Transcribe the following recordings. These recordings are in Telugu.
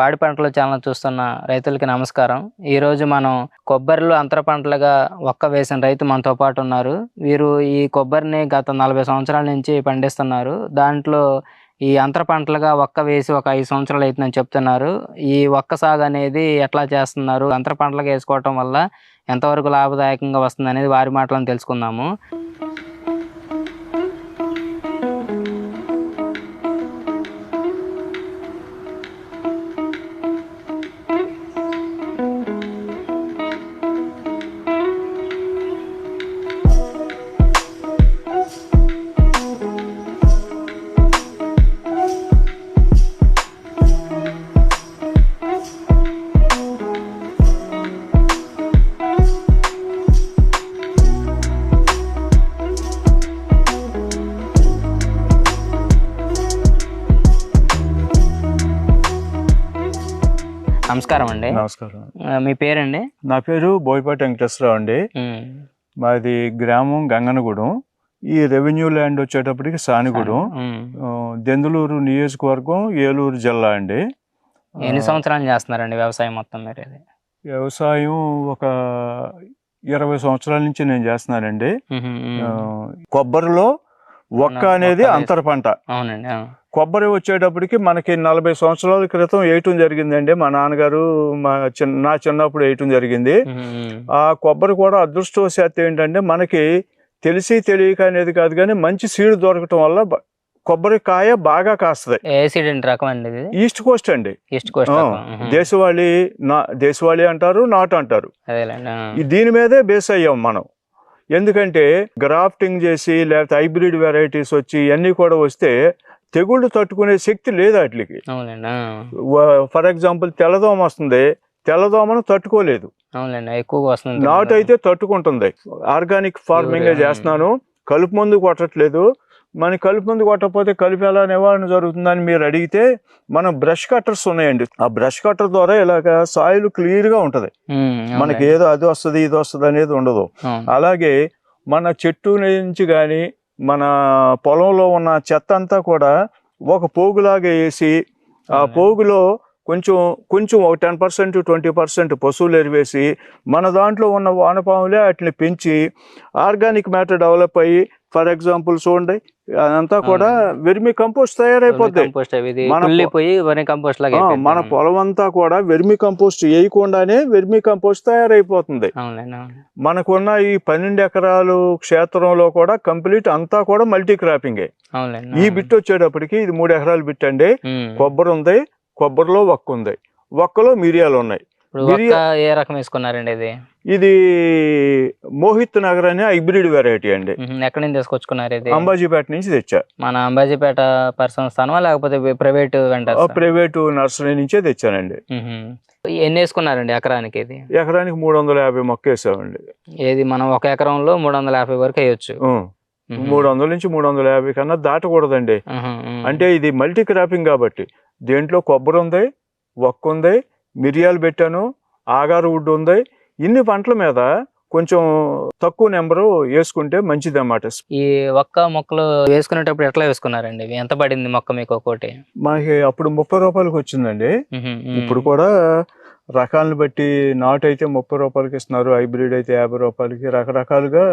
పాడి పంటలు ఛానల్ చూస్తున్న రైతులకి నమస్కారం. ఈరోజు మనం కొబ్బరిలో అంతర పంటలుగా ఒక్క వేసిన రైతు మనతో పాటు ఉన్నారు. వీరు ఈ కొబ్బరిని గత నలభై సంవత్సరాల నుంచి పండిస్తున్నారు. దాంట్లో ఈ అంతర పంటలుగా ఒక్క వేసి ఒక ఐదు సంవత్సరాలు అవుతుందని చెప్తున్నారు. ఈ ఒక్క సాగు అనేది ఎట్లా చేస్తున్నారు? అంతర పంటలుగా వేసుకోవటం వల్ల ఎంతవరకు లాభదాయకంగా వస్తుంది అనేది వారి మాటలను తెలుసుకుందాము. నమస్కారం అండి. నమస్కారం. మీ పేరండి? నా పేరు బోయపాటి వెంకటేశ్వరరావు అండి. మాది గ్రామం గంగనగూడెం. ఈ రెవెన్యూ ల్యాండ్ వచ్చేటప్పటికి సానిగూడెం. దెందులూరు నియోజకవర్గం ఏలూరు జిల్లా అండి. ఎన్ని సంవత్సరాలు చేస్తున్నారండి వ్యవసాయం మొత్తం మీరు వ్యవసాయం ఒక ఇరవై సంవత్సరాల నుంచి నేను చేస్తున్నానండి. కొబ్బరిలో ఒక్క అనేది అంతర పంట. అవునండి. కొబ్బరి వచ్చేటప్పటికి మనకి నలభై సంవత్సరాల క్రితం వేయటం జరిగిందండి. మా నాన్నగారు మా చిన్న నా చిన్నప్పుడు వేయటం జరిగింది. ఆ కొబ్బరి కూడా అదృష్టవశాత్తు ఏంటంటే మనకి తెలిసి తెలియక అనేది కాదు కానీ మంచి సీడ్ దొరకటం వల్ల కొబ్బరికాయ బాగా కాస్తుంది. రకం అండి ఈస్ట్ కోస్ట్ అండి. East coast. దేశవాళీ నా దేశవాళీ అంటారు నాటు అంటారు. దీని మీదే బేస్ అయ్యాం మనం. ఎందుకంటే గ్రాఫ్టింగ్ చేసి లేకపోతే హైబ్రిడ్ వెరైటీస్ వచ్చి ఇవన్నీ కూడా వస్తే తెగుళ్ళు తట్టుకునే శక్తి లేదు వాటికి. ఫర్ ఎగ్జాంపుల్ తెల్లదోమ వస్తుంది. తెల్లదోమను తట్టుకోలేదు. ఎక్కువగా వస్తుంది నాటు అయితే తట్టుకుంటుంది. Organic farming. చేస్తున్నాను. కలుపు మందు కొట్టట్లేదు. మన కలుపు మందు కొట్టకపోతే కలుపు ఎలా నివారణ జరుగుతుందని మీరు అడిగితే మన బ్రష్ కట్టర్స్ ఉన్నాయండి ఆ బ్రష్ కట్టర్ ద్వారా ఇలాగ సాయిల్ క్లియర్గా ఉంటది మనకి. ఏదో అది వస్తుంది ఇది వస్తుంది అనేది ఉండదు. అలాగే మన చెట్టు నుంచి కానీ మన పొలంలో ఉన్న చెత్త అంతా కూడా ఒక పోగులాగా వేసి ఆ. పోగులో కొంచెం కొంచెం ఒక టెన్ పర్సెంట్ ట్వంటీ పర్సెంట్ పశువులు ఎరివేసి మన దాంట్లో ఉన్న వానపాములే వాటిని పెంచి ఆర్గానిక్ మ్యాటర్ డెవలప్ అయ్యి ఫర్ ఎగ్జాంపుల్ చూడండి అదంతా కూడా వెర్మి కంపోస్ట్ ఇది మన పొలం అంతా కూడా వెర్మి కంపోస్ట్ వేయకుండానే వెర్మి కంపోస్ట్ తయారైపోతుంది. మనకున్న ఈ పన్నెండు ఎకరాలు క్షేత్రంలో కూడా కంప్లీట్ అంతా కూడా మల్టీ క్రాపింగే ఈ. బిట్ వచ్చేటప్పటికి ఇది మూడు ఎకరాల బిట్ అండి. కొబ్బరి ఉంది కొబ్బరిలో ఒక్క ఉంది ఒక్కలో మిరియాలు ఉన్నాయి. ఇప్పుడు ఏ రకం వేసుకున్నారండి ఇది? ఇది మోహిత్ నగర్ అనే హైబ్రిడ్ వెరైటీ అండి. ఎక్కడి నుంచి తీసుకొచ్చుకున్నారు ఇది? అంబాజీపేట నుంచి తెచ్చా. మన అంబాజీపేట పర్సనల్ స్థానమా లేకపోతే ప్రైవేట్ వెంటర్ ప్రైవేటు నర్సరీ నుంచే తెచ్చానండి. ఎన్ని వేసుకున్నారండి ఎకరానికి ఇది? ఎకరానికి మూడు వందల యాభై మొక్క వేసామండి. ఏది మనం ఒక ఎకరంలో మూడు వందల యాభై వరకు వేయొచ్చు. మూడు వందల నుంచి మూడు వందల యాభై కన్నా దాటకూడదండి. అంటే ఇది మల్టీ క్రాపింగ్ కాబట్టి దేంట్లో కొబ్బరి ఉంది ఒక్క ఉంది మిరియాలు పెట్టాను ఆగారు వుడ్ ఉంది. ఇన్ని పంటల మీద కొంచెం తక్కువ నెంబరు వేసుకుంటే మంచిది అన్నమాట ఈ ఒక్క మొక్కలు వేసుకునేటప్పుడు ఎట్లా వేసుకున్నారండి? ఎంత పడింది మొక్క మీకు ఒక్కోటి? మనకి అప్పుడు ముప్పై రూపాయలకి వచ్చిందండి. ఇప్పుడు కూడా రకాలను బట్టి నాటు అయితే ముప్పై రూపాయలకి ఇస్తున్నారు హైబ్రిడ్ అయితే యాభై రూపాయలకి రకరకాలుగా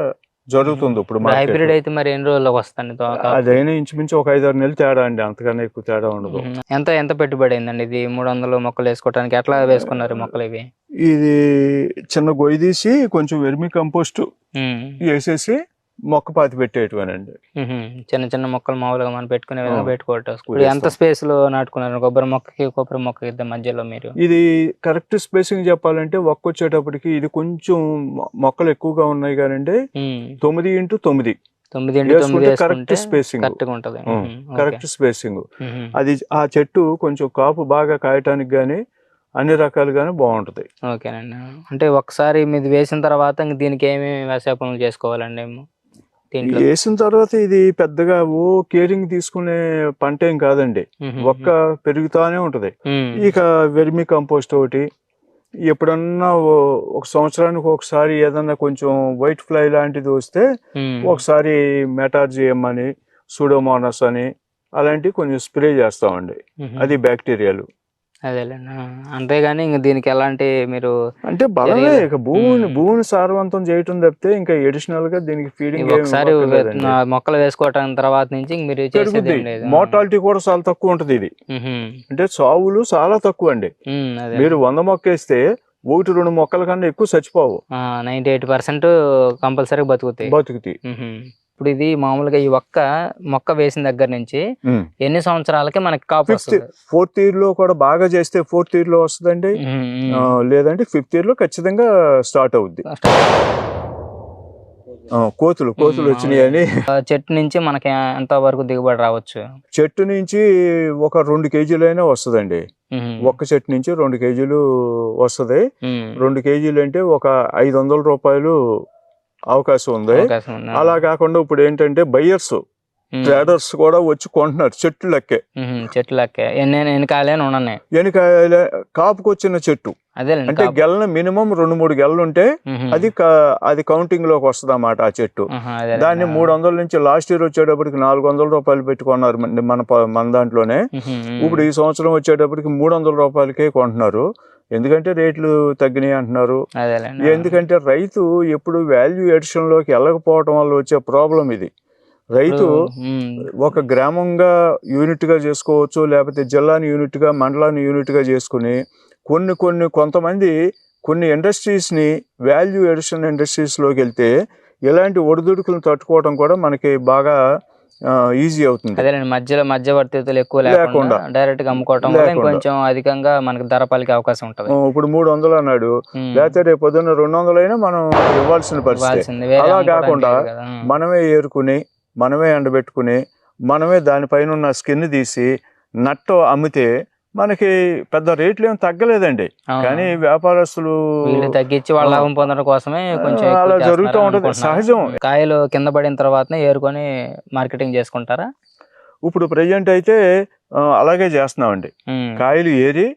జరుగుతుంది ఇప్పుడు హైబ్రిడ్ అయితే మరి ఎన్ని రోజులకు వస్తుంది తోక? అదైనా ఇంచుమించు ఒక ఐదారు నెలలు తేడా అండి అంతకన్నా ఎక్కువ తేడా ఉండదు. ఎంత ఎంత పెట్టుబడి అయిందండి ఇది మూడు వందలు మొక్కలు వేసుకోవడానికి ఎట్లా వేసుకున్నారు మొక్కలు ఇవి ఇది చిన్న గొయ్యి తీసి కొంచెం వెర్మి కంపోస్ట్. వేసేసి మొక్క పాతి పెట్టేయటమేనండి ఉహుం. చిన్న చిన్న మొక్కలు మామూలుగా మనం పెట్టుకునే విధంగా. పెట్టుకోవటం ఎంత. స్పేస్లో నాటుకున్నారు? కొబ్బరి మొక్కకి కొబ్బరి మొక్కకి ఇద్దరు మధ్యలో మీరు? ఇది కరెక్ట్ స్పేసింగ్ చెప్పాలంటే ఒక్క వచ్చేటప్పటికి ఇది కొంచెం మొక్కలు ఎక్కువగా ఉన్నాయి కానండి. ఉమ్. తొమ్మిది ఇంటూ తొమ్మిది. Correct spacing correct spacing. అది ఆ చెట్టు కొంచెం కాపు బాగా కాయటానికి గానీ అన్ని రకాలుగానే బాగుంటది. ఓకేనండి. అంటే ఒకసారి మీది వేసిన తర్వాత దీనికి ఏమేమి వ్యవసాయ పనులు చేసుకోవాలండి? వేసిన తర్వాత ఇది పెద్దగా ఓ కేరింగ్ తీసుకునే పంట ఏం కాదండి. ఒక్క పెరుగుతానే ఉంటది. ఇక వెర్మి కంపోస్ట్ ఒకటి ఎప్పుడన్నా ఒక సంవత్సరానికి ఒకసారి ఏదన్నా కొంచెం వైట్ ఫ్లై లాంటిది వస్తే. ఒకసారి మెటార్జియం అని సూడోమోనస్ అని అలాంటివి కొంచెం స్ప్రే చేస్తామండి. అది బ్యాక్టీరియాలు అదేలేండి. ఆ, అంతేగాని ఇంక దీనికి ఎలాంటి మీరు అంటే బలమే. ఇక భూమిని. భూమిని సారవంతం చేయటం తప్పితే ఇంకా ఎడిషనల్గా దీనికి ఫీడింగ్ ఒకసారి మొక్కలు వేసుకోవటం తర్వాత నుంచి మీరు మోర్టాలిటీ కూడా చాలా తక్కువ ఉంటది ఇది. అంటే సావులు చాలా తక్కువ అండి. మీరు వంద మొక్క వేస్తే ఒకటి రెండు మొక్కల కన్నా ఎక్కువ చచ్చిపోవు. నైన్టీ ఎయిట్ పర్సెంట్ కంపల్సరీ బతుకుతాయి. బతుకుతాయి. ఇప్పుడు ఇది మామూలుగా ఈ ఒక్క మొక్క వేసిన దగ్గర నుంచి ఎన్ని సంవత్సరాలకి మనకి కాపు ఫోర్త్ ఇయర్లో కూడా బాగా చేస్తే ఫోర్త్ ఇయర్లో వస్తుందండి. లేదంటే ఫిఫ్త్ ఇయర్లో ఖచ్చితంగా స్టార్ట్ అవుద్ది. కోతులు కోతులు వచ్చినాయి అని. చెట్టు నుంచి మనకి ఎంత వరకు దిగుబడి రావచ్చు? చెట్టు నుంచి ఒక రెండు కేజీలైనా వస్తుందండి. మ్మ్. ఒక్క చెట్టు నుంచి రెండు కేజీలు వస్తుంది. రెండు కేజీలు అంటే ఒక ఐదు వందల రూపాయలు అవకాశం ఉంది. అలా కాకుండా ఇప్పుడు ఏంటంటే బయ్యర్స్ మ్మ్. ట్రేడర్స్ కూడా వచ్చి కొంటున్నారు చెట్లు లెక్కే. చెట్లు లెక్క. ఉన్నాయి. వెనుక కాపుకొచ్చిన చెట్టు. అంటే గెలన మినిమం రెండు మూడు గెలలు ఉంటే అది అది కౌంటింగ్లోకి వస్తుంది అన్నమాట ఆ చెట్టు. దాన్ని మూడు వందల నుంచి లాస్ట్ ఇయర్ వచ్చేటప్పటికి నాలుగు వందల రూపాయలు పెట్టుకున్నారు మన మన దాంట్లోనే. ఇప్పుడు ఈ సంవత్సరం వచ్చేటప్పటికి మూడు వందల రూపాయలకే కొంటున్నారు. ఎందుకంటే రేట్లు తగ్గినాయి అంటున్నారు. ఎందుకంటే రైతు ఎప్పుడు వాల్యూ ఎడిషన్లోకి వెళ్ళకపోవటం వల్ల వచ్చే ప్రాబ్లం ఇది. రైతు. ఒక గ్రామంగా యూనిట్గా చేసుకోవచ్చు లేకపోతే జిల్లాని యూనిట్గా మండలాన్ని యూనిట్గా చేసుకుని కొన్ని కొన్ని కొంతమంది కొన్ని ఇండస్ట్రీస్ని వాల్యూ ఎడిషన్ ఇండస్ట్రీస్లోకి వెళ్తే ఇలాంటి ఒడిదుడుకులను తట్టుకోవడం కూడా మనకి బాగా ఈజీ అవుతుంది అదేలేండి మధ్యలో మధ్యవర్తితులు ఎక్కువ లేకుండా. డైరెక్ట్గా అమ్ముకోవటం. ఇంకొంచెం అధికంగా మనకి ధర పలికే అవకాశం ఉంటది ఇప్పుడు మూడు వందలు అన్నాడు. లేకపోతే రేపు పొద్దున్న రెండు వందలైనా మనం ఇవ్వాల్సిన పరిస్థితి అలా కాకుండా. మనమే ఏరుకుని మనమే ఎండబెట్టుకుని మనమే దానిపైన ఉన్న స్కిన్ తీసి నట్టు అమ్మితే మనకి పెద్ద రేట్లు ఏం తగ్గలేదండి. కానీ వ్యాపారస్తులు తగ్గించి వాళ్ళ లాభం పొందడం కోసమే కొంచెం అలా జరుగుతూ ఉంటది. సహజం. కాయలు కింద పడిన తర్వాతనే ఏరుకొని మార్కెటింగ్ చేసుకుంటారా ఇప్పుడు ప్రజెంట్ అయితే అలాగే చేస్తున్నామండి. కాయలు ఏరి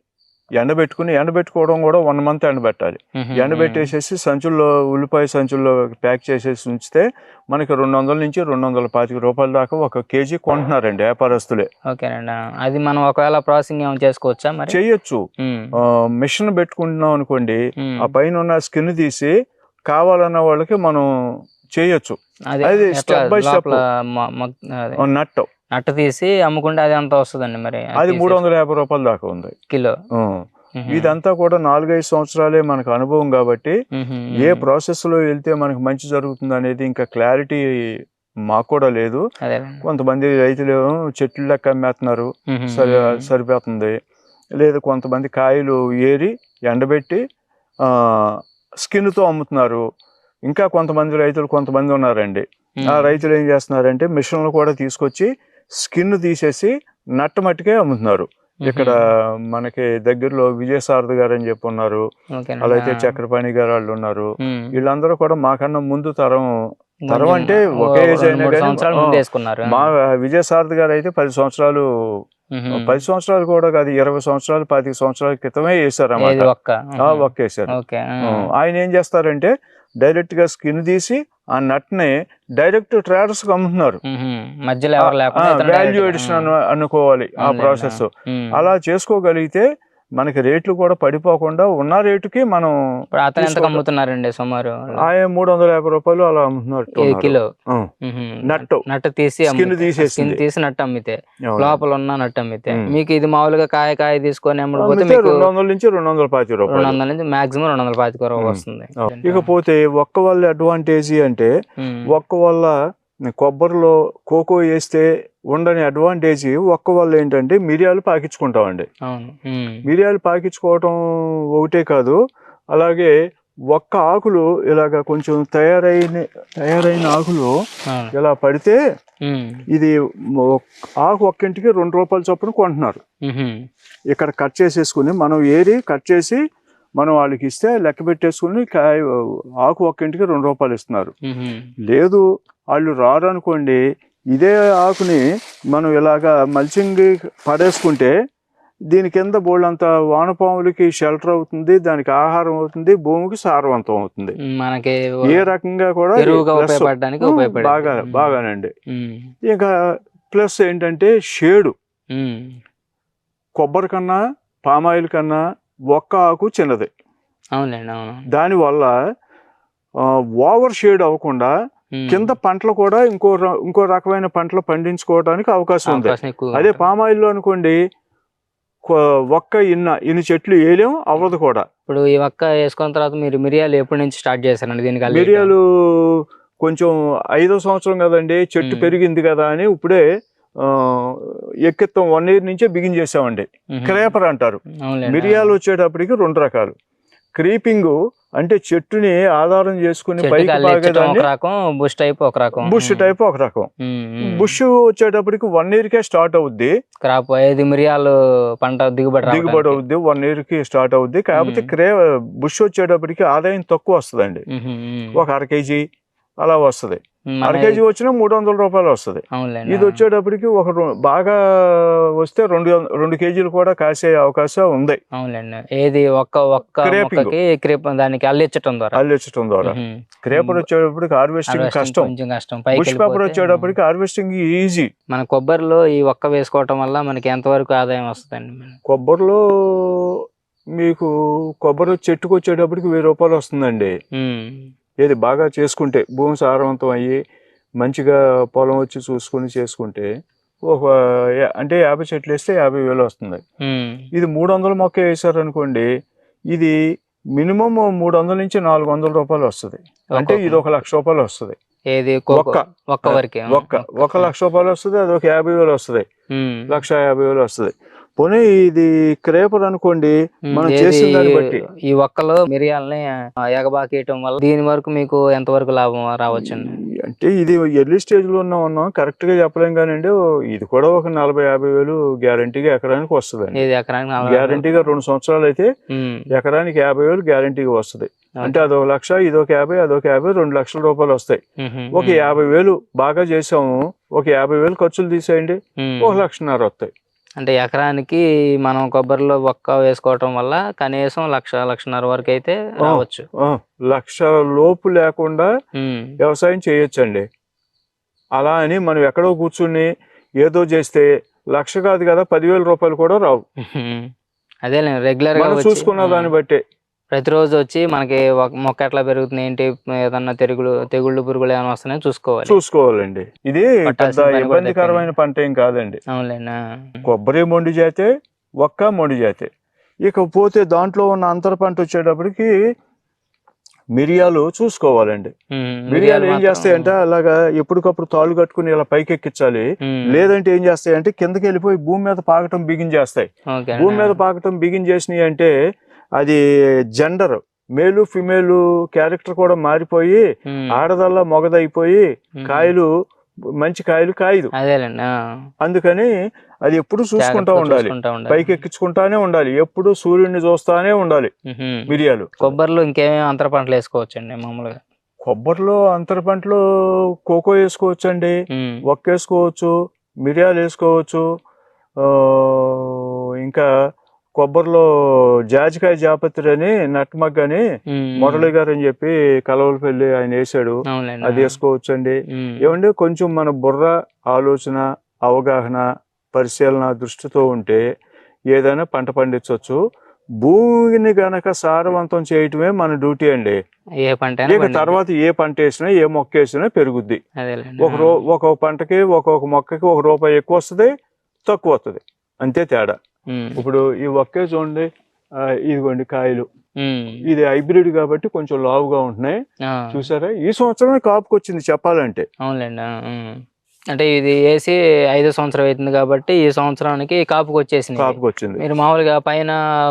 ఎండబెట్టుకుని ఎండబెట్టుకోవడం కూడా వన్ మంత్ ఎండబెట్టాలి. ఎండబెట్టేసేసి సంచుల్లో ఉల్లిపాయ సంచుల్లో ప్యాక్ చేసేసి ఉంచితే మనకి రెండు వందల నుంచి రెండు వందల పాతిక రూపాయల దాకా ఒక కేజీ కొంటున్నారండి వ్యాపారస్తులే. ఓకేనండి. అది మనం ఒకవేళ ప్రాసెసింగ్ ఏమైనా చేసుకోవచ్చా మరి. ఆ, మిషన్ పెట్టుకుంటున్నాం అనుకోండి. ఆ పైన ఉన్న స్కిన్ తీసి కావాలన్న వాళ్ళకి మనం చేయొచ్చు. అది మ- మ- అదే, నట్టు. నట్టు తీసి అమ్ముకుంటే అది ఎంత వస్తుందండి మరి అది మూడు వందల యాభై రూపాయల దాకా ఉంది కిలో. ఇదంతా కూడా నాలుగైదు సంవత్సరాలే మనకు అనుభవం కాబట్టి. ఏ ప్రాసెస్లో వెళ్తే మనకు మంచి జరుగుతుంది అనేది ఇంకా క్లారిటీ మాకు కూడా లేదు. కొంతమంది రైతులు చెట్లు లెక్క అమ్మేస్తున్నారు మ్మ్. సరి సరిపోతుంది లేదు కొంతమంది కాయలు ఏరి ఎండబెట్టి స్కిన్తో అమ్ముతున్నారు ఇంకా కొంతమంది రైతులు కొంతమంది ఉన్నారండి ఆ. రైతులు ఏం చేస్తున్నారంటే మిషన్లు కూడా తీసుకొచ్చి స్కిన్ తీసేసి నట్ట మట్టికే అమ్ముతున్నారు. ఇక్కడ మనకి దగ్గరలో విజయసారథి గారు అని చెప్పి ఉన్నారు. అలాగే. చక్రపాణి గారు వాళ్ళు ఉన్నారు. వీళ్ళందరూ కూడా మాకన్నా ముందు తరం తరం అంటే ఒకే ఏజ్ అయినా కానీ, మా విజయసారథి గారు అయితే పది సంవత్సరాలు. పది సంవత్సరాలు కూడా కాదు ఇరవై సంవత్సరాలు పాతిక సంవత్సరాల క్రితమే ఏది అన్నమాట. ఒక్క? ఆ, ఒక్కేశారు ఓకే. ఆ, ఆయన ఏం చేస్తారంటే డైరెక్ట్గా స్కిన్ తీసి ఆ నట్ని డైరెక్ట్ ట్రేడర్స్ అమ్ముతున్నారు వాల్యూ ఎడిషన్. అనుకోవాలి ఆ. ప్రాసెస్. అలా చేసుకోగలిగితే మనకి రేట్లు కూడా పడిపోకుండా ఉన్న రేటుకి మనం అతను ఎంత. అమ్ముతున్నారండి సుమారు ఆయన మూడు వందల యాభై రూపాయలు అలా అమ్ముతున్నారు కిలో. నట్టు నట్టు తీసి తీసి నట్టు అమ్మితే. లోపల ఉన్న నట్టు అమ్మితే మ్మ్. మీకు ఇది మామూలుగా కాయ కాయ తీసుకొని రెండు వందల నుంచి రెండు వందల పాతి రెండు రూపాయలు వందల నుంచి మాక్సిమం రెండు వందల పాతిక వరకు మ్మ్. వస్తుంది. ఇకపోతే ఒక్క వల్ల అడ్వాంటేజ్ అంటే. ఒక్క వల్ల కొబ్బరిలో కోకో వేస్తే ఉండని అడ్వాంటేజ్ ఒక్క వల్ల ఏంటంటే మిరియాలు పాకించుకుంటామండి. మిరియాలు పాకించుకోవటం ఒకటే కాదు అలాగే ఒక్క ఆకులు ఇలాగ కొంచెం తయారైన తయారైన ఆకులు ఇలా పడితే. ఇది ఒక్- ఆకు ఒక్కింటికి రెండు రూపాయల చొప్పున కొంటున్నారు. ఇక్కడ కట్ చేసేసుకుని మనం ఏరి కట్ చేసి మనం వాళ్ళకి ఇస్తే లెక్క పెట్టేసుకుని కాయ ఆకు ఒక్కింటికి రెండు రూపాయలు ఇస్తున్నారు. లేదు వాళ్ళు రారు అనుకోండి ఇదే ఆకుని మనం ఇలాగా మల్చింగ్ పడేసుకుంటే దీని కింద బోళ్ళంత వానపాములకి షెల్టర్ అవుతుంది దానికి ఆహారం అవుతుంది భూమికి సారవంతం అవుతుంది మనకి ఏ రకంగా కూడా బాగా బాగానండి. ఇంకా ప్లస్ ఏంటంటే షేడు. కొబ్బరి కన్నా పామాయిల్ కన్నా ఒక్క ఆకు చిన్నది దానివల్ల ఓవర్ షేడ్ అవ్వకుండా. కింద పంటలు కూడా ఇంకో ఇంకో రకమైన పంటలు పండించుకోవడానికి అవకాశం ఉంది అదే. పామాయిల్లో అనుకోండి ఒక్క ఇన్న ఇన్ని చెట్లు వేయలేం అవ్వదు కూడా ఇప్పుడు ఈ ఒక్క వేసుకున్న తర్వాత మీరు మిరియాలు ఎప్పటి నుంచి స్టార్ట్ చేశారండి దీనికి? మిరియాలు కొంచెం ఐదో సంవత్సరం కదండి చెట్టు. పెరిగింది కదా అని ఇప్పుడే ఎక్కిత్తం వన్ ఇయర్ నుంచే బిగిన్ చేసామండి. క్రేపర్ అంటారు. మిరియాలు వచ్చేటప్పటికి రెండు రకాలు క్రీపింగ్ అంటే చెట్టుని ఆధారం చేసుకుని పైకి పాగేదాన్ని రకం బుష్ టైప్ ఒక రకం. బుష్ టైప్ ఒక రకం. బుష్ వచ్చేటప్పటికి వన్ ఇయర్ కే స్టార్ట్ అవుద్ది. క్రాప్ ఐదు మిరియాలు పంట దిగుబడి దిగుబడి. అవుద్ది వన్ ఇయర్కి స్టార్ట్ అవుద్ది. కాకపోతే. క్రే బుష్ వచ్చేటప్పటికి ఆదాయం తక్కువ వస్తుందండి. మ్మ్. ఒక అర కేజీ అలా వస్తది. మ్మ్, అర మన- కేజీ వచ్చినా మూడు వందల రూపాయలు వస్తది. ఇది వచ్చేటప్పటికి ఒక బాగా వస్తే రెండు రెండు కేజీలు కూడా కాసే అవకాశం ఉంది. అవునులేండి ఏది ఒక్క ఒక్క క్రేప్ దానికి అల్లించటం ద్వారా. అల్లించడం ద్వారా. క్రేపర్ వచ్చేటప్పటికి హార్వెస్టింగ్ కష్టం. కొంచెం కష్టం బుష్ పేపర్ వచ్చేటప్పటికి హార్వెస్టింగ్ ఈజీ. మన కొబ్బరిలో ఈ ఒక్క వేసుకోవటం వల్ల మనకి ఎంతవరకు ఆదాయం వస్తుందండి కొబ్బరిలో మీకు కొబ్బరి చెట్టుకు వచ్చేటప్పటికి వెయ్యి రూపాయలు వస్తుందండి. ఏది బాగా చేసుకుంటే భూమి సారవంతం అయ్యి మంచిగా పొలం వచ్చి చూసుకొని చేసుకుంటే ఒక అంటే యాభై చెట్లు వేస్తే యాభై వేలు వస్తుంది. ఇది మూడు వందల మొక్క వేసారనుకోండి ఇది మినిమం మూడు వందల నుంచి నాలుగు వందల రూపాయలు వస్తుంది. అంటే ఇది ఒక లక్ష రూపాయలు వస్తుంది. ఏది? కోకో ఒక్క. ఒక్క వరకే. ఒక్క ఒక లక్ష రూపాయలు వస్తుంది అది ఒక యాభై వేలు వస్తుంది. లక్ష యాభై వేలు వస్తుంది. పోనీ ఇది క్రేపర్ అనుకోండి. మనం చేసిన దాన్ని బట్టి. ఈ ఒక్కలో మిరియాలని ఎగబాకేయటం వల్ల దీని వరకు మీకు ఎంతవరకు లాభం రావచ్చండి అంటే ఇది ఎర్లీ స్టేజ్లో ఉన్న ఉన్నాం కరెక్ట్గా చెప్పలేం కానండి ఇది కూడా ఒక నలభై యాభై వేలు గ్యారంటీగా ఎకరానికి నలభై గ్యారంటీగా రెండు సంవత్సరాలు అయితే. ఎకరానికి యాభై వేలు గ్యారంటీగా వస్తుంది అంటే అదొక లక్ష ఇదొక యాభై అదొక యాభై రెండు లక్షల రూపాయలు వస్తాయి. ఒక యాభై వేలు బాగా చేసాము ఒక యాభై వేలు ఖర్చులు తీసేయండి. ఒక లక్షన్నర వస్తాయి అంటే ఎకరానికి మనం కొబ్బరిలో ఒక్క వేసుకోవటం వల్ల కనీసం లక్ష లక్షన్నర వరకు అయితే రావచ్చు. లక్ష లోపు లేకుండా. వ్యవసాయం చేయొచ్చండి. అలా అని మనం ఎక్కడో కూర్చుని ఏదో చేస్తే లక్ష కాదు కదా పదివేల రూపాయలు కూడా రావు. అదేలే రెగ్యులర్గా చూసుకున్న దాన్ని బట్టే. ప్రతిరోజు వచ్చి మనకి ఒక మొక్క ఎట్లా పెరుగుతుంది ఏంటి ఏదన్నా తెగులు తెగుళ్ళు పురుగులు ఏమైనా వస్తున్నాయో చూసుకోవాలి. చూసుకోవాలండి. ఇది పెద్ద ఇబ్బందికరమైన పంట ఏం కాదండి. అవునులేనా కొబ్బరి మొండి జాతే ఒక్క మొండి జాతే ఇకపోతే దాంట్లో ఉన్న అంతర పంట వచ్చేటప్పటికి మిరియాలు చూసుకోవాలండి. మిరియాలు ఏం చేస్తాయంటే అలాగా ఎప్పటికప్పుడు తాళ్ళు కట్టుకుని ఇలా పైకి ఎక్కించాలి. లేదంటే ఏం చేస్తాయంటే కిందకి వెళ్ళిపోయి భూమి మీద పాకటం బిగిన్ చేస్తాయి ఓకే భూమి మీద పాకటం బిగిన్ చేసినాయి అంటే అది జెండర్ మేలు ఫిమేలు క్యారెక్టర్ కూడా మారిపోయి. ఆడదల్లా మొగదైపోయి. కాయలు మంచి కాయలు కాయదు. అందుకని అది ఎప్పుడు చూసుకుంటా ఉండాలి. పైకి ఎక్కించుకుంటానే ఉండాలి ఎప్పుడు సూర్యుడిని చూస్తానే ఉండాలి. మిరియాలు కొబ్బరిలో ఇంకేమేమి అంతర పంటలు వేసుకోవచ్చండి మామూలుగా కొబ్బరిలో అంతర పంటలు కోకో వేసుకోవచ్చండి మ్మ్. ఒక్క వేసుకోవచ్చు మిరియాలు వేసుకోవచ్చు ఇంకా కొబ్బరిలో జాజికాయ జాపత్రి అని నట్మగ్ అని. మురళి గారు అని చెప్పి కలవలపల్లి ఆయన వేసాడు అది వేసుకోవచ్చు అండి. ఏమంటే కొంచెం మన బుర్ర ఆలోచన అవగాహన పరిశీలన దృష్టితో ఉంటే ఏదైనా పంట పండించవచ్చు భూమిని గనక సారవంతం చేయటమే మన డ్యూటీ అండి. ఏ పంట ఇక. తర్వాత ఏ పంట వేసినా ఏ మొక్క వేసినా పెరుగుద్ది. ఒక రో ఒక్కొక్క పంటకి ఒక్కొక్క మొక్కకి ఒక రూపాయి ఎక్కువ వస్తుంది తక్కువ వస్తుంది. అంతే తేడా. ఇప్పుడు ఈ ఒక్కే చూడండి ఇదిగోండి కాయలు. ఇది హైబ్రిడ్ కాబట్టి కొంచెం లావుగా ఉంటున్నాయి. చూసారా? ఈ సంవత్సరమే కాపుకి వచ్చింది చెప్పాలంటే. అవునులేండి. అంటే ఇది వేసి ఐదో సంవత్సరం అవుతుంది కాబట్టి ఈ సంవత్సరానికి కాపుకి వచ్చేసింది కాపుకి వచ్చింది మీరు మామూలుగా పైన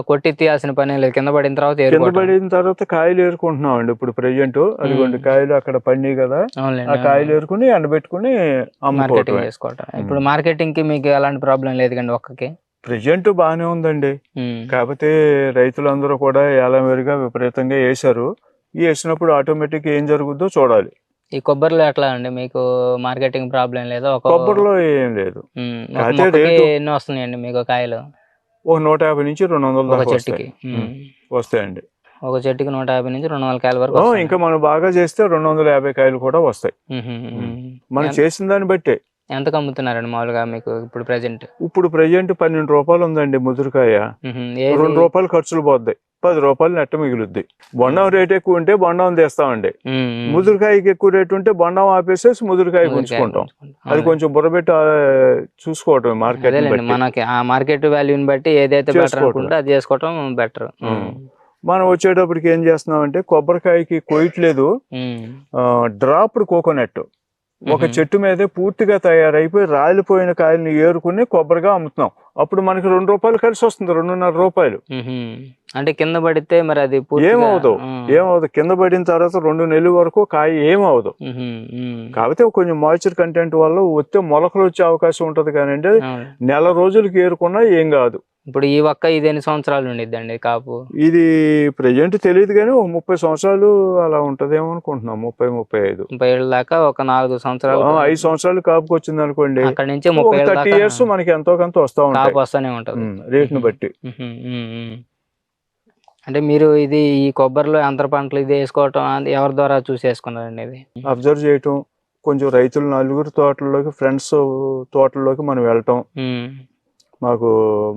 కొట్టి తీయాల్సిన పని లేదు. కింద పడిన తర్వాత కింద. పడిన తర్వాత కాయలు ఏరుకుంటున్నాం అండి ఇప్పుడు ప్రెజెంట్ అదిగోండి. కాయలు అక్కడ పండి కదా. ఆ కాయలు ఏరుకుని ఎండబెట్టుకుని మార్కెటింగ్ చేసుకోవటం. ఇప్పుడు మార్కెటింగ్కి మీకు ఎలాంటి ప్రాబ్లం లేదు కండి ఒక్కకి. ప్రెజెంట్ బాగానే ఉందండి. కాకపోతే రైతులందరూ కూడా ఏలమేరుగా విపరీతంగా వేశారు వేసినప్పుడు ఆటోమేటిక్ ఏం జరుగుద్దో చూడాలి. ఈ కొబ్బరిలో ఎట్లా అండి? మీకు మార్కెటింగ్ ప్రాబ్లం లేదా? కొబ్బరిలో ఏం లేదు. ఎన్ని వస్తున్నాయండి మీకు కాయలు? ఒక నూట యాభై నుంచి రెండు వందల చెట్టుకి. వస్తాయండి. ఒక చెట్టుకి నూట యాభై నుంచి రెండు వందల కాయల వరకు. ఇంకా మనం బాగా చేస్తే రెండు వందల యాభై కాయలు కూడా వస్తాయి. మనం చేసిన దాన్ని బట్టే ఎంతకు అమ్ముతున్నారండి మామూలుగా మీకు ఇప్పుడు ప్రెసెంట్ ఇప్పుడు ప్రజెంట్ పన్నెండు రూపాయలు ఉందండి ముదురుకాయ. రెండు రూపాయలు ఖర్చులు పోద్దాయి పది రూపాయలు నెట్ట మిగులుద్ది. బొండం రేట్ ఎక్కువ ఉంటే బొండం తీస్తామండి. ముదురుకాయకి ఎక్కువ రేట్ ఉంటే బొండం ఆపేసేసి ముదురుకాయ ఉంచుకుంటాం అది కొంచెం బుర్రబెట్టి చూసుకోవటం మార్కెట్ మనకి ఆ మార్కెట్ వాల్యూని బట్టి ఏదైతే బెటర్. అనుకుంటే అది చేసుకోవటం బెటర్. మనం వచ్చేటప్పటికి ఏం చేస్తున్నామంటే కొబ్బరికాయకి కొయ్యట్లేదు. డ్రాప్డ్ కోకోనట్ ఒక. చెట్టు మీదే పూర్తిగా తయారైపోయి రాలిపోయిన కాయల్ని ఏరుకుని కొబ్బరిగా అమ్ముతున్నాం. అప్పుడు మనకి రెండు రూపాయలు కలిసి వస్తుంది రెండున్నర రూపాయలు. అంటే కింద పడితే మరి అది పూర్తిగా- ఏమవుదు కింద పడిన తర్వాత రెండు నెలల వరకు కాయ ఏమవుదు. కాకపోతే కొంచెం మాయిశ్చర్ కంటెంట్ వల్ల వచ్చే మొలకలు వచ్చే అవకాశం ఉంటది కానీ. నెల రోజులకి ఏరుకున్నా ఏం కాదు. ఇప్పుడు ఈ ఒక్క ఇది ఎన్ని సంవత్సరాలు ఉండిద్దండి కాపు? ఇది ప్రజెంట్ తెలియదు కానీ ఒక ముప్పై సంవత్సరాలు అలా ఉంటదేమో అనుకుంటున్నాం ముప్పై ముప్పై ఐదు. ముప్పై ఏళ్ళ దాకా ఒక నాలుగు సంవత్సరాలు ఆ, ఐదు సంవత్సరాలు కాపుకి వచ్చింది అనుకోండి అక్కడ నుంచి ముప్పై ఏళ్ళ థర్టీ దాకా ఇయర్స్ మనకి ఎంతో కొంత వస్తా ఉంటాయి. వస్తూనే ఉంటది. ఉమ్, రేట్ని బట్టి. అంటే మీరు ఇది ఈ కొబ్బరిలో అంతర పంటలు ఇది వేసుకోవటం అది ఎవరి ద్వారా చూసి వేసుకున్నారండి ఇది? అబ్జర్వ్ చేయటం కొంచెం రైతులు నలుగురు తోటల్లోకి ఫ్రెండ్స్ తోటల్లోకి మనం వెళ్ళటం. మాకు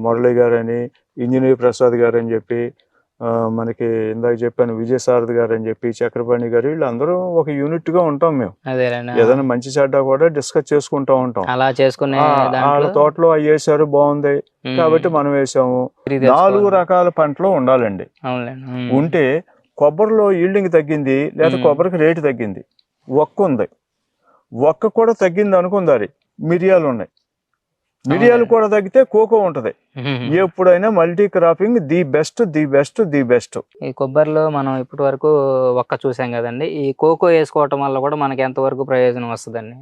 మురళి గారు అని ఇంజనీర్ ప్రసాద్ గారు అని చెప్పి మనకి ఇందాక చెప్పాను విజయసారథి గారు అని చెప్పి చక్రపాణి గారు వీళ్ళందరూ ఒక యూనిట్గా ఉంటాం మేము. ఏదైనా మంచి చెడ్డ కూడా డిస్కస్ చేసుకుంటా ఉంటాం. అలా చేసుకునే వాళ్ళ తోటలో అవి వేసారు బాగుంది. కాబట్టి మనం వేసాము. నాలుగు రకాల పంటలు ఉండాలండి. ఉంటే కొబ్బరిలో ఈల్డింగ్ తగ్గింది లేదా. కొబ్బరికి రేటు తగ్గింది. ఒక్క ఉంది ఒక్క కూడా తగ్గింది అనుకుందారి. మిరియాలు ఉన్నాయి. మిరియాలు. కూడా తగ్గితే కోకో ఉంటది. ఎప్పుడైనా multi cropping the best the best the best ఈ కొబ్బరిలో మనం ఇప్పటి వరకు ఒక్క చూసాం కదండి ఈ కోకో వేసుకోవటం వల్ల కూడా మనకి ఎంత వరకు ప్రయోజనం వస్తుందండి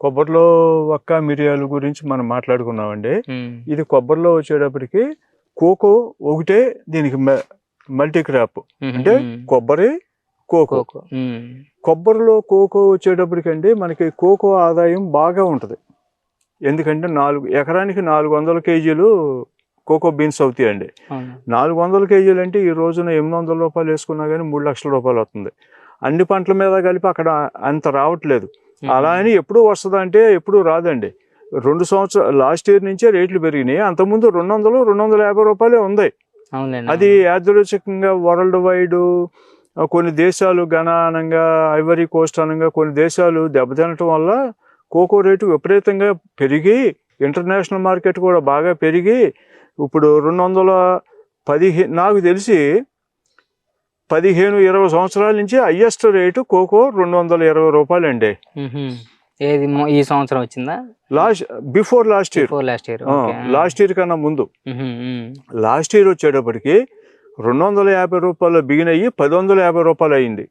కొబ్బరిలో ఒక్క మిరియాల గురించి మనం మాట్లాడుకున్నామండి. ఇది కొబ్బరిలో వచ్చేటప్పటికి కోకో ఒకటే దీనికి మల్టీ క్రాప్. అంటే. కొబ్బరి కోకో. కొబ్బరిలో కోకో వచ్చేటప్పటికండి మనకి కోకో ఆదాయం బాగా ఉంటుంది ఎందుకంటే నాలుగు ఎకరానికి నాలుగు వందల కేజీలు కోకో బీన్స్ అవుతాయండి. నాలుగు వందల కేజీలు అంటే ఈ రోజున ఎనిమిది వందల రూపాయలు వేసుకున్నా కానీ మూడు లక్షల రూపాయలు వస్తుంది. అన్ని పంటల మీద కలిపి అక్కడ అంత రావట్లేదు. అలా అని ఎప్పుడు వస్తుంది అంటే ఎప్పుడు రాదండి. రెండు సంవత్సరాలు లాస్ట్ ఇయర్ నుంచే రేట్లు పెరిగినాయి. అంతకుముందు రెండు వందలు రెండు వందల యాభై రూపాయలే ఉంది. అది యాదృచ్ఛికంగా వరల్డ్ వైడ్ కొన్ని దేశాలు గణానంగా ఐవరీ కోస్ట్ అనగా కొన్ని దేశాలు దెబ్బతినటం వల్ల కోకో రేటు విపరీతంగా పెరిగి ఇంటర్నేషనల్ మార్కెట్ కూడా బాగా పెరిగి ఇప్పుడు రెండు వందల పదిహే నాకు తెలిసి పదిహేను ఇరవై సంవత్సరాల నుంచి హయ్యెస్ట్ రేటు కోకో రెండు వందల ఇరవై రూపాయలు అండి. ఏది ఈ సంవత్సరం వచ్చిందా? Last before last year. Last year last year కన్నా ముందు. లాస్ట్ ఇయర్ వచ్చేటప్పటికి రెండు వందల యాభై రూపాయలు బిగిన్ అయ్యి పది వందల యాభై రూపాయలు అయింది.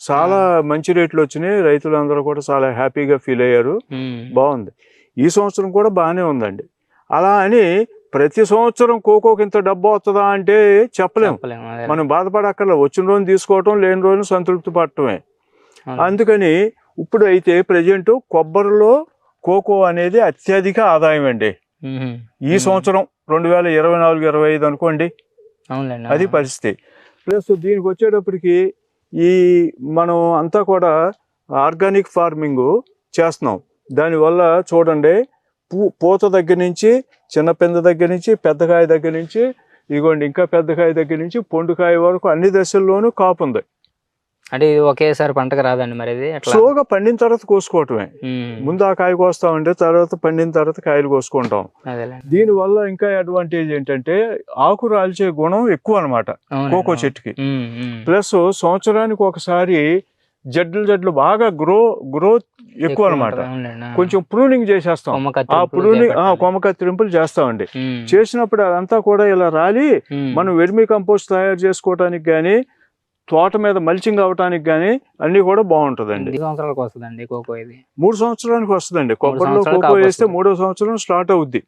చాలా మంచి రేట్లు వచ్చినాయి. రైతులందరూ కూడా చాలా హ్యాపీగా ఫీల్ అయ్యారు. మ్మ్. బాగుంది. ఈ సంవత్సరం కూడా బాగానే ఉందండి. అలా అని ప్రతి సంవత్సరం కోకోకి ఇంత డబ్బు వస్తుందా అంటే చెప్పలేము. మనం బాధపడక్కర్లే. వచ్చిన రోజు తీసుకోవటం లేని రోజు సంతృప్తి పడటమే. అందుకని ఇప్పుడు అయితే ప్రజెంట్ కొబ్బరిలో కోకో అనేది అత్యధిక ఆదాయం అండి. ఈ సంవత్సరం రెండు వేల ఇరవై నాలుగు ఇరవై ఐదు అనుకోండి. అది. పరిస్థితి. ప్లస్ దీనికి వచ్చేటప్పటికి ఈ మనం అంతా కూడా ఆర్గానిక్ ఫార్మింగ్ చేస్తున్నాం. దానివల్ల చూడండి పూ పూత దగ్గర నుంచి చిన్న పింద దగ్గర నుంచి పెద్దకాయ దగ్గర నుంచి ఇదిగోండి ఇంకా పెద్దకాయ దగ్గర నుంచి పొండుకాయ వరకు అన్ని దశల్లోనూ కాపు ఉంది. అంటే ఇది ఒకేసారి పంటకు రాదండి మరి ఇది స్లోగా పండిన తర్వాత కోసుకోవటమే. ముందు ఆ కాయ కోస్తామంటే తర్వాత పండిన తర్వాత కాయలు కోసుకుంటాం అదేలేండి దీనివల్ల ఇంకా అడ్వాంటేజ్ ఏంటంటే ఆకు రాల్చే గుణం ఎక్కువ అనమాట కోకో. చెట్టుకి. ప్లస్ సంవత్సరానికి ఒకసారి జడ్లు జడ్లు బాగా గ్రో గ్రోత్ ఎక్కువ అనమాట. కొంచెం ప్రూనింగ్ చేసేస్తాం ఆ ప్రూనింగ్. కొమ్మ కత్తిరింపులు చేస్తామండి. చేసినప్పుడు అదంతా కూడా ఇలా రాలి. మనం వెర్మి కంపోస్ట్ తయారు చేసుకోవటానికి కానీ తోట మీద మల్చింగ్ అవటానికి కానీ అన్ని కూడా బాగుంటుందండి. సంవత్సరాలకు వస్తుందండి కోకో ఇది? మూడు సంవత్సరానికి వస్తుందండి. కొబ్బరిలో కోకో వేస్తే. మూడో సంవత్సరం స్టార్ట్ అవుద్ది.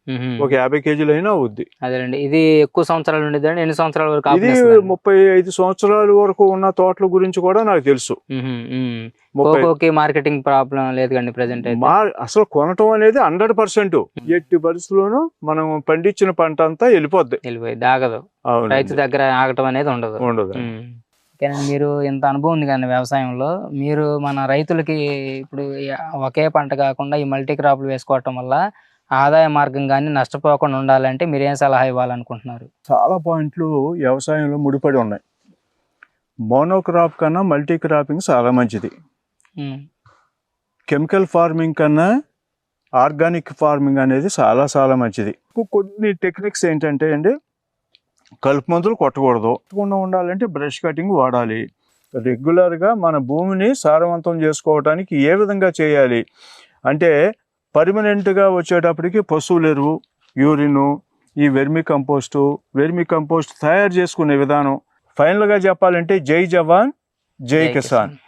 ఒక యాభై కేజీలు అయినా అవుద్ది. అదేలేండి ఇది ఎక్కువ సంవత్సరాలు ఉండేదండి ఎన్ని సంవత్సరాల వరకు ఇది? ముప్పై ఐదు సంవత్సరాల వరకు ఉన్న తోటల గురించి కూడా నాకు తెలుసు. కోకోకి మార్కెటింగ్ ప్రాబ్లం లేదు కండి ప్రెసెంట్ అసలు కొనటం అనేది హండ్రెడ్ పర్సెంట్. ఎట్టి పరిస్థితుల్లోనూ మనం పండించిన పంట అంతా వెళ్ళిపోద్ది. వెళ్ళిపోయి దాగదు. రైతు దగ్గర ఆగటం అనేది ఉండదు. ఉండదు. కానీ మీరు ఇంత అనుభవం ఉంది కానీ వ్యవసాయంలో. మీరు మన రైతులకి ఇప్పుడు ఒకే పంట కాకుండా ఈ మల్టీ క్రాప్లు వేసుకోవటం వల్ల ఆదాయ మార్గం కానీ నష్టపోకుండా ఉండాలంటే మీరు ఏం సలహా ఇవ్వాలనుకుంటున్నారు? చాలా పాయింట్లు వ్యవసాయంలో ముడిపడి ఉన్నాయి. మోనోక్రాప్ కన్నా మల్టీ క్రాపింగ్ చాలా మంచిది. కెమికల్ ఫార్మింగ్ కన్నా ఆర్గానిక్ ఫార్మింగ్ అనేది చాలా చాలా మంచిది. కొన్ని టెక్నిక్స్ ఏంటంటే అండి కలుపు మందులు కొట్టకూడదు. కొట్టకుండా ఉండాలంటే బ్రష్ కటింగ్ వాడాలి. రెగ్యులర్గా మన భూమిని సారవంతం చేసుకోవడానికి ఏ విధంగా చేయాలి? అంటే పర్మనెంట్గా వచ్చేటప్పటికి పశువుల ఎరువు యూరిన్ ఈ వెర్మి కంపోస్టు వెర్మి కంపోస్ట్ తయారు చేసుకునే విధానం. ఫైనల్గా చెప్పాలంటే జై జవాన్ జై కిసాన్.